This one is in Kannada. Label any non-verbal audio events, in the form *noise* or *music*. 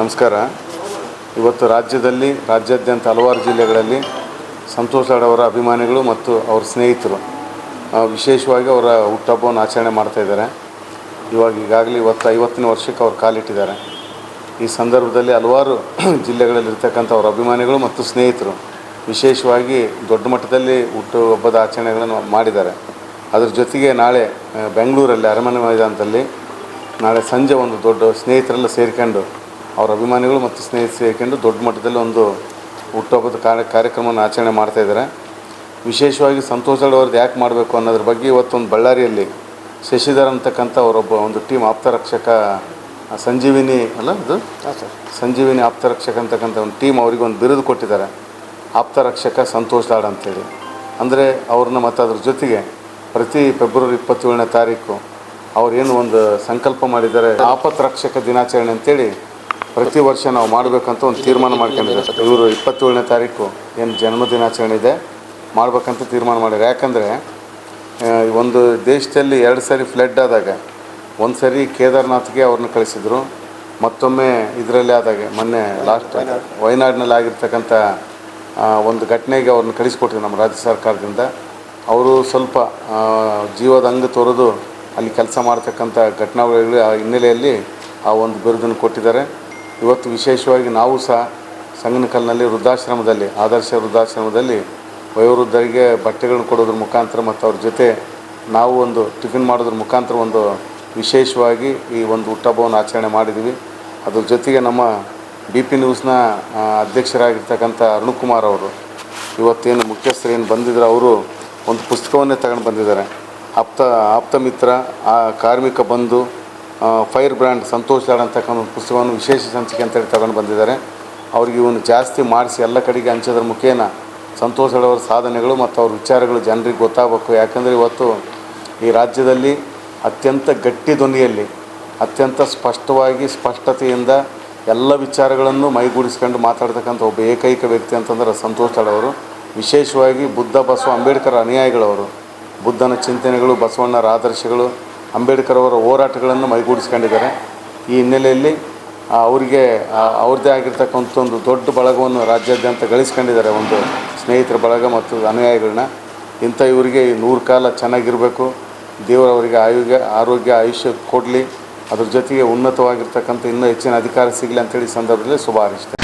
ನಮಸ್ಕಾರ. ಇವತ್ತು ರಾಜ್ಯದಲ್ಲಿ, ರಾಜ್ಯಾದ್ಯಂತ ಹಲವಾರು ಜಿಲ್ಲೆಗಳಲ್ಲಿ ಸಂತೋಷ್ ಅವರ ಅಭಿಮಾನಿಗಳು ಮತ್ತು ಅವ್ರ ಸ್ನೇಹಿತರು ವಿಶೇಷವಾಗಿ ಅವರ ಹುಟ್ಟಹಬ್ಬವನ್ನು ಆಚರಣೆ ಮಾಡ್ತಾಯಿದ್ದಾರೆ ಇವಾಗ ಈಗಾಗಲೇ ಇವತ್ತು ಐವತ್ತನೇ ವರ್ಷಕ್ಕೆ ಅವ್ರು ಕಾಲಿಟ್ಟಿದ್ದಾರೆ. ಈ ಸಂದರ್ಭದಲ್ಲಿ ಹಲವಾರು *clears throat* ಜಿಲ್ಲೆಗಳಲ್ಲಿರ್ತಕ್ಕಂಥ ಅವರ ಅಭಿಮಾನಿಗಳು ಮತ್ತು ಸ್ನೇಹಿತರು ವಿಶೇಷವಾಗಿ ದೊಡ್ಡ ಮಟ್ಟದಲ್ಲಿ ಹುಟ್ಟುಹಬ್ಬದ ಆಚರಣೆಗಳನ್ನು ಮಾಡಿದ್ದಾರೆ. ಅದ್ರ ಜೊತೆಗೆ ನಾಳೆ ಬೆಂಗಳೂರಲ್ಲಿ ಅರಮನೆ ಮೈದಾನದಲ್ಲಿ ನಾಳೆ ಸಂಜೆ ಒಂದು ದೊಡ್ಡ ಸ್ನೇಹಿತರೆಲ್ಲ ಸೇರಿಕೊಂಡು ಅವರ ಅಭಿಮಾನಿಗಳು ಮತ್ತು ಸ್ನೇಹಿತರು ಸೇರಿಕೊಂಡು ದೊಡ್ಡ ಮಟ್ಟದಲ್ಲಿ ಒಂದು ಹುಟ್ಟುಹಬ್ಬದ ಕಾರ್ಯ ಕಾರ್ಯಕ್ರಮವನ್ನು ಆಚರಣೆ ಮಾಡ್ತಾಯಿದ್ದಾರೆ ವಿಶೇಷವಾಗಿ ಸಂತೋಷ್ ಅವ್ರದ್ದು ಯಾಕೆ ಮಾಡಬೇಕು ಅನ್ನೋದ್ರ ಬಗ್ಗೆ ಇವತ್ತೊಂದು ಬಳ್ಳಾರಿಯಲ್ಲಿ ಶಶಿಧರ್ ಅಂತಕ್ಕಂಥ ಅವರೊಬ್ಬ ಒಂದು ಟೀಮ್ ಆಪ್ತರಕ್ಷಕ ಸಂಜೀವಿನಿ ಅಲ್ಲ ಅದು? ಸಂಜೀವಿನಿ ಆಪ್ತರಕ್ಷಕ ಅಂತಕ್ಕಂಥ ಒಂದು ಟೀಮ್ ಅವರಿಗೆ ಒಂದು ಬಿರುದು ಕೊಟ್ಟಿದ್ದಾರೆ. ಆಪ್ತರಕ್ಷಕ ಸಂತೋಷ್ ಲಾಡ್ ಅಂತೇಳಿ ಅಂದರೆ ಅವ್ರನ್ನ ಮತ್ತು ಅದ್ರ ಜೊತೆಗೆ ಪ್ರತಿ ಫೆಬ್ರವರಿ ಇಪ್ಪತ್ತೇಳನೇ ತಾರೀಕು ಅವ್ರೇನು ಒಂದು ಸಂಕಲ್ಪ ಮಾಡಿದ್ದಾರೆ ಆಪತ್ ರಕ್ಷಕ ದಿನಾಚರಣೆ ಅಂತೇಳಿ ಪ್ರತಿ ವರ್ಷ ನಾವು ಮಾಡಬೇಕಂತ ಒಂದು ತೀರ್ಮಾನ ಮಾಡ್ಕೊಂಡಿದ್ದಾರೆ. ಇವರು ಇಪ್ಪತ್ತೇಳನೇ ತಾರೀಕು ಏನು ಜನ್ಮ ದಿನಾಚರಣೆ ಇದೆ, ಮಾಡಬೇಕಂತ ತೀರ್ಮಾನ ಮಾಡಿದ್ದಾರೆ. ಯಾಕಂದರೆ ಒಂದು ದೇಶದಲ್ಲಿ ಎರಡು ಸರಿ ಫ್ಲಡ್ ಆದಾಗ, ಒಂದು ಸರಿ ಕೇದಾರ್ನಾಥ್ಗೆ ಅವ್ರನ್ನ ಕಳಿಸಿದ್ರು, ಮತ್ತೊಮ್ಮೆ ಇದರಲ್ಲಿ ಆದಾಗ, ಮೊನ್ನೆ ಲಾಸ್ಟ್ ವಯನಾಡಿನಲ್ಲಿ ಆಗಿರ್ತಕ್ಕಂಥ ಒಂದು ಘಟನೆಗೆ ಅವ್ರನ್ನ ಕಳಿಸ್ಕೊಟ್ಟಿದ್ರು ನಮ್ಮ ರಾಜ್ಯ ಸರ್ಕಾರದಿಂದ. ಅವರು ಸ್ವಲ್ಪ ಜೀವದ ಅಂಗ ತೊರೆದು ಅಲ್ಲಿ ಕೆಲಸ ಮಾಡ್ತಕ್ಕಂಥ ಘಟನಾವಳಿಗಳ ಹಿನ್ನೆಲೆಯಲ್ಲಿ ಆ ಒಂದು ಬಿರುದನ್ನು ಕೊಟ್ಟಿದ್ದಾರೆ. ಇವತ್ತು ವಿಶೇಷವಾಗಿ ನಾವು ಸಹ ಸಂಗನಕಲ್ನಲ್ಲಿ ವೃದ್ಧಾಶ್ರಮದಲ್ಲಿ, ಆದರ್ಶ ವೃದ್ಧಾಶ್ರಮದಲ್ಲಿ ವಯೋವೃದ್ಧರಿಗೆ ಬಟ್ಟೆಗಳನ್ನು ಕೊಡೋದ್ರ ಮುಖಾಂತರ ಮತ್ತು ಅವ್ರ ಜೊತೆ ನಾವು ಒಂದು ಟಿಫಿನ್ ಮಾಡೋದ್ರ ಮುಖಾಂತರ ಒಂದು ವಿಶೇಷವಾಗಿ ಈ ಒಂದು ಹುಟ್ಟಹಬ್ಬವನ್ನು ಆಚರಣೆ ಮಾಡಿದ್ದೀವಿ. ಅದ್ರ ಜೊತೆಗೆ ನಮ್ಮ ಬಿ ಪಿ ನ್ಯೂಸ್ನ ಅಧ್ಯಕ್ಷರಾಗಿರ್ತಕ್ಕಂಥ ಅರುಣಕುಮಾರ್ ಅವರು ಇವತ್ತೇನು ಮುಖ್ಯಸ್ಥರು ಏನು ಬಂದಿದ್ರು, ಅವರು ಒಂದು ಪುಸ್ತಕವನ್ನೇ ತಗೊಂಡು ಬಂದಿದ್ದಾರೆ. ಆಪ್ತ ಆಪ್ತ ಮಿತ್ರ, ಆ ಕಾರ್ಮಿಕ ಬಂಧು ಫೈರ್ ಬ್ರ್ಯಾಂಡ್ ಸಂತೋಷ್ ದಾಡ್ ಅಂತಕ್ಕಂಥ ಒಂದು ಪುಸ್ತಕವನ್ನು ವಿಶೇಷ ಸಂಚಿಕೆ ಅಂತೇಳಿ ತಗೊಂಡು ಬಂದಿದ್ದಾರೆ. ಅವ್ರಿಗೆ ಇವನು ಜಾಸ್ತಿ ಮಾಡಿಸಿ ಎಲ್ಲ ಕಡೆಗೆ ಹಂಚೋದ್ರ ಮುಖೇನ ಸಂತೋಷ್ ಅವರ ಸಾಧನೆಗಳು ಮತ್ತು ಅವ್ರ ವಿಚಾರಗಳು ಜನರಿಗೆ ಗೊತ್ತಾಗಬೇಕು. ಯಾಕಂದರೆ ಇವತ್ತು ಈ ರಾಜ್ಯದಲ್ಲಿ ಅತ್ಯಂತ ಗಟ್ಟಿ ಧ್ವನಿಯಲ್ಲಿ, ಅತ್ಯಂತ ಸ್ಪಷ್ಟವಾಗಿ ಸ್ಪಷ್ಟತೆಯಿಂದ ಎಲ್ಲ ವಿಚಾರಗಳನ್ನು ಮೈಗೂಡಿಸ್ಕೊಂಡು ಮಾತಾಡ್ತಕ್ಕಂಥ ಒಬ್ಬ ಏಕೈಕ ವ್ಯಕ್ತಿ ಅಂತಂದ್ರೆ ಸಂತೋಷ್ ಲಾಡ್ ಅವರು. ವಿಶೇಷವಾಗಿ ಬುದ್ಧ ಬಸವ ಅಂಬೇಡ್ಕರ್ ಅನುಯಾಯಿಗಳವರು. ಬುದ್ಧನ ಚಿಂತನೆಗಳು, ಬಸವಣ್ಣರ ಆದರ್ಶಗಳು, ಅಂಬೇಡ್ಕರ್ ಅವರ ಹೋರಾಟಗಳನ್ನು ಮೈಗೂಡಿಸ್ಕೊಂಡಿದ್ದಾರೆ. ಈ ಹಿನ್ನೆಲೆಯಲ್ಲಿ ಅವರಿಗೆ ಅವ್ರದ್ದೇ ಆಗಿರ್ತಕ್ಕಂಥ ಒಂದು ದೊಡ್ಡ ಬಳಗವನ್ನು ರಾಜ್ಯಾದ್ಯಂತ ಗಳಿಸ್ಕೊಂಡಿದ್ದಾರೆ ಒಂದು ಸ್ನೇಹಿತರ ಬಳಗ ಮತ್ತು ಅನುಯಾಯಿಗಳನ್ನ. ಇಂಥ ಇವರಿಗೆ ನೂರು ಕಾಲ ಚೆನ್ನಾಗಿರಬೇಕು. ದೇವರವರಿಗೆ ಆಯೋಗ್ಯ ಆಯುಗ, ಆರೋಗ್ಯ, ಆಯುಷ್ಯ ಕೊಡಲಿ. ಅದ್ರ ಜೊತೆಗೆ ಉನ್ನತವಾಗಿರ್ತಕ್ಕಂಥ ಇನ್ನೂ ಹೆಚ್ಚಿನ ಅಧಿಕಾರ ಸಿಗಲಿ ಅಂತೇಳಿ ಸಂದರ್ಭದಲ್ಲಿ ಶುಭ ಹಾರೈಸ್ತೇನೆ